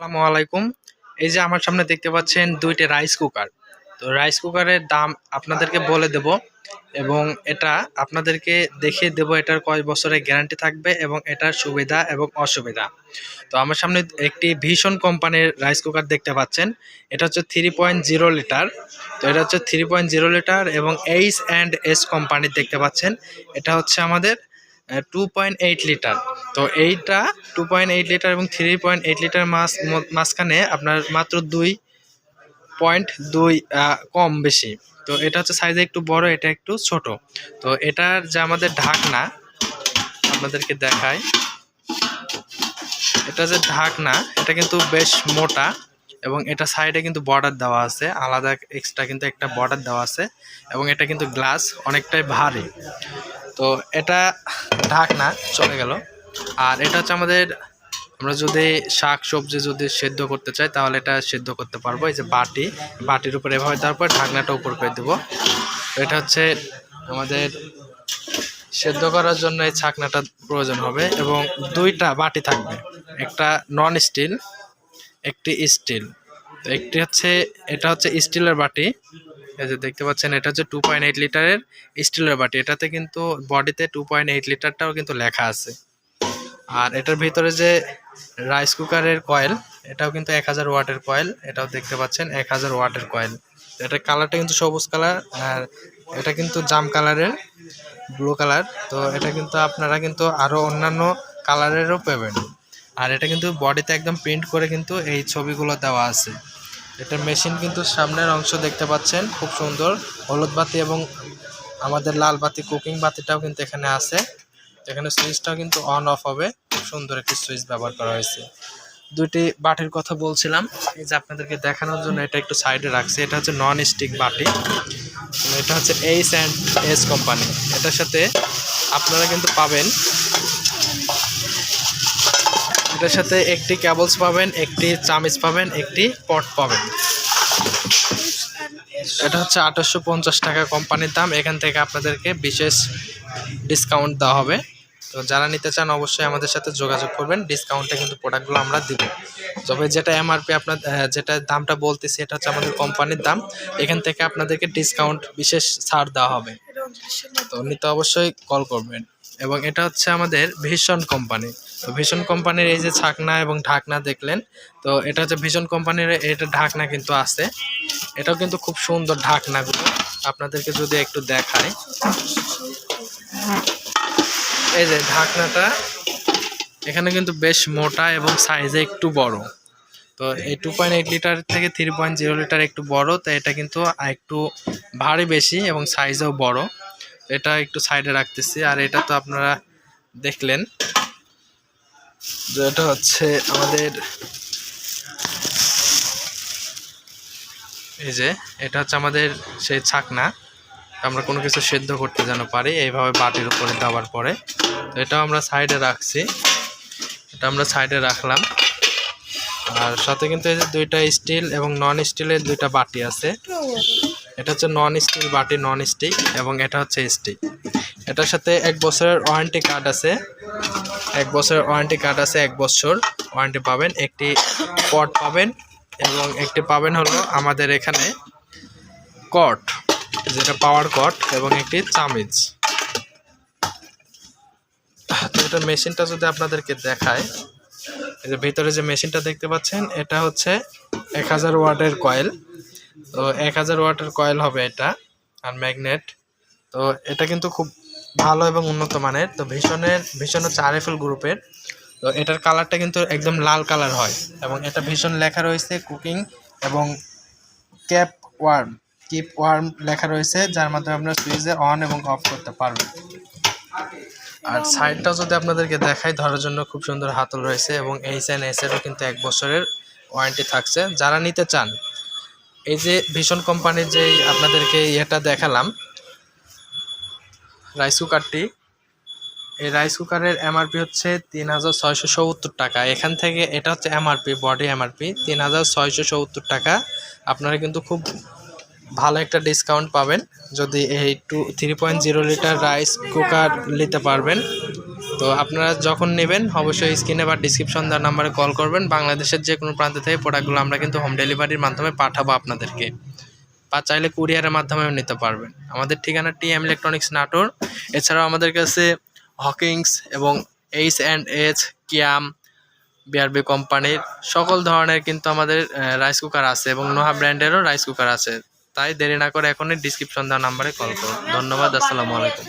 আসসালামু আলাইকুম। এই যে আমার সামনে দেখতে পাচ্ছেন দুইটা রাইস কুকার তো রাইস কুকারের দাম আপনাদেরকে বলে দেব এবং এটা আপনাদেরকে দেখিয়ে দেব এটার কয় বছরের গ্যারান্টি থাকবে এবং এটার সুবিধা এবং অসুবিধা। তো আমার সামনে একটি ভীষণ কোম্পানির রাইস কুকার দেখতে পাচ্ছেন। এটা হচ্ছে থ্রি পয়েন্ট জিরো লিটার তো এটা হচ্ছে থ্রি পয়েন্ট জিরো লিটার এবং এইচ অ্যান্ড এস কোম্পানির দেখতে পাচ্ছেন। এটা হচ্ছে আমাদের টু পয়েন্ট এইট লিটার তো এইটা টু পয়েন্ট এইট লিটার এবং থ্রি পয়েন্ট এইট লিটার মাছ, মাঝখানে আপনার মাত্র দুই পয়েন্ট দুই কম বেশি। তো এটা হচ্ছে সাইজে একটু বড়, এটা একটু ছোট। তো এটার যে আমাদের ঢাকনা, আপনাদেরকে দেখাই। এটা যে ঢাকনা, এটা কিন্তু বেশ মোটা এবং এটা সাইডে কিন্তু বর্ডার দেওয়া আছে। আলাদা এক্সট্রা কিন্তু একটা বর্ডার দেওয়া আছে এবং এটা কিন্তু গ্লাস অনেকটাই ভারী। তো এটা ঢাকনা চলে গেল। আর এটা হচ্ছে আমাদের, আমরা যদি শাক সবজি যদি সেদ্ধ করতে চাই, তাহলে এটা সেদ্ধ করতে পারব। এই যে বাটি, বাটির উপরে এভাবে তারপর ঢাকনাটা উপর করে দেবো। এটা হচ্ছে আমাদের সেদ্ধ করার জন্য এই ছাকনাটা প্রয়োজন হবে এবং দুইটা বাটি থাকবে। একটা নন স্টিল, একটি স্টিল। তো একটি হচ্ছে, এটা হচ্ছে স্টিলের বাটি। এই যে দেখতে পাচ্ছেন, এটা হচ্ছে টু পয়েন্ট এইট লিটারের স্টিলের বাটি। এটাতে কিন্তু বডিতে টু পয়েন্ট এইট লিটারটাও কিন্তু লেখা আছে। আর এটার ভিতরে যে রাইস কুকারের কয়েল এটাও কিন্তু এক হাজার ওয়াটের কয়েল এটাও দেখতে পাচ্ছেন এক হাজার ওয়াটের কয়েল এটার কালারটা কিন্তু সবুজ কালার আর এটা কিন্তু জাম কালারের ব্লু কালার তো এটা কিন্তু আপনারা কিন্তু আরও অন্যান্য কালারেরও পাবেন। আর এটা কিন্তু বডিতে একদম প্রিন্ট করে কিন্তু এই ছবিগুলো দেওয়া আছে। এটার মেশিন কিন্তু সামনের অংশ দেখতে পাচ্ছেন, খুব সুন্দর। হলুদ বাতি এবং আমাদের লাল বাতি, কুকিং বাতিটাও কিন্তু এখানে আছে। এখানে সুইচটাও কিন্তু অন অফ হবে। খুব সুন্দর একটি সুইচ ব্যবহার করা হয়েছে। দুইটি বাটির কথা বলছিলাম। এই যে আপনাদেরকে দেখানোর জন্য এটা একটু সাইডে রাখছি। এটা হচ্ছে নন স্টিক বাটি। এটা হচ্ছে এইচ অ্যান্ড এস কোম্পানি এটার সাথে আপনারা কিন্তু পাবেন এটার সাথে একটি কেবলস পাবেন, একটি চামিচ পাবেন, একটি পট পাবেন। এটা হচ্ছে আঠাশশো পঞ্চাশ টাকা কোম্পানির দাম। এখান থেকে আপনাদেরকে বিশেষ ডিসকাউন্ট দেওয়া হবে। তো যারা নিতে চান অবশ্যই আমাদের সাথে যোগাযোগ করবেন। ডিসকাউন্টে কিন্তু প্রোডাক্টগুলো আমরা দিব। তবে যেটা এমআরপি আপনার যেটা দামটা বলতেছি, এটা হচ্ছে আমাদের কোম্পানির দাম। এখান থেকে আপনাদেরকে ডিসকাউন্ট বিশেষ ছাড় দেওয়া হবে। তো নিতে অবশ্যই কল করবেন। এবং এটা হচ্ছে আমাদের ভীষণ কোম্পানি। তো ভীষণ কোম্পানির এই যে ছাকনা এবং ঢাকনা দেখলেন, তো এটা হচ্ছে ভীষণ কোম্পানির এটা ঢাকনা কিন্তু আছে। এটাও কিন্তু খুব সুন্দর ঢাকনাগুলো। আপনাদেরকে যদি একটু দেখায় এই যে ঢাকনাটা এখানে কিন্তু বেশ মোটা এবং সাইজে একটু বড়। তো এই টু পয়েন্ট এইট লিটার থেকে থ্রি পয়েন্ট জিরো লিটার একটু বড়, তো এটা কিন্তু একটু ভারী বেশি এবং সাইজেও বড়। এটা একটু সাইডে রাখতেছি। আর এটা তো আপনারা দেখলেন। যে এটা হচ্ছে আমাদের এই যে, এটা হচ্ছে আমাদের সেই ছাকনা। আমরা কোনো কিছু সেদ্ধ করতে যেন পারি, এইভাবে বাটির উপরে দেওয়ার পরে। তো এটাও আমরা সাইডে রাখছি। এটা আমরা সাইডে রাখলাম। আর সাথে কিন্তু এই যে দুইটা স্টিল এবং নন স্টিলের দুইটা বাটি আছে। এটা হচ্ছে নন স্টিল বাটি, নন স্টিক এবং এটা হচ্ছে স্টিক। এটার সাথে এক বছরের ওয়ারেন্টি কার্ড আছে। এক বছরের ওয়ারেন্টি কার্ড আছে, এক বছর ওয়ারেন্টি পাবেন। একটি পট পাবেন এবং একটি পাবেন হলো আমাদের এখানে কট যেটা পাওয়ার কট এবং একটি চামিজ তো এটা মেশিনটা যদি আপনাদেরকে দেখায়, এই যে ভিতরে যে মেশিনটা দেখতে পাচ্ছেন, এটা হচ্ছে এক হাজার ওয়াটের কয়েল তো এক হাজার ওয়াটের কয়েল হবে এটা, আর ম্যাগনেট তো এটা কিন্তু খুব ভালো এবং উন্নত মানের। তো ভীষণের, ভীষণ হচ্ছে আরএফএল গ্রুপের তো এটার কালারটা কিন্তু একদম লাল কালার হয়। এবং এটা ভীষণ লেখা রয়েছে কুকিং এবং ক্যাপ ওয়ার্ম কিপ ওয়ার্ম লেখা রয়েছে, যার মাধ্যমে আপনারা সুইচে অন এবং অফ করতে পারবেন আর সাইডটাও যদি আপনাদেরকে দেখাই, ধরার জন্য খুব সুন্দর হাতল রয়েছে এবং এইচ এন এস এরও কিন্তু এক বছরের ওয়ারেন্টি থাকছে। যারা নিতে চান, এই যে ভীষণ কোম্পানির যে আপনাদেরকে ইয়েটা দেখালাম রাইস কুকারটি এই রাইস কুকারের এমআরপি হচ্ছে তিন হাজার ছয়শো সত্তর টাকা। এখান থেকে এটা হচ্ছে এমআরপি বডি এমআরপি তিন হাজার ছয়শো সত্তর টাকা। আপনারা কিন্তু খুব ভালো একটা ডিসকাউন্ট পাবেন। যদি এই two three point zero litre rice cooker নিতে পারবেন। তো আপনারা যখন নেবেন, অবশ্যই স্ক্রিনে বা ডিসক্রিপশন দেওয়ার নাম্বারে কল করবেন। বাংলাদেশের যে কোনো প্রান্ত থেকে প্রোডাক্টগুলো আমরা কিন্তু হোম ডেলিভারির মাধ্যমে পাঠাবো আপনাদেরকে। বা চাইলে কুরিয়ারের মাধ্যমেও নিতে পারবেন। আমাদের ঠিকানা টি এম ইলেকট্রনিক্স নাটোর। এছাড়াও আমাদের কাছে হকিংস এবং H and H Kiam, BRB কোম্পানির সকল ধরনের কিন্তু আমাদের রাইস কুকার আছে এবং নোহা ব্র্যান্ডেরও রাইস কুকার আছে। তাই দেরি না করে এখনই ডিসক্রিপশন দেওয়া নাম্বারে কল করুন। ধন্যবাদ, আসসালামু আলাইকুম।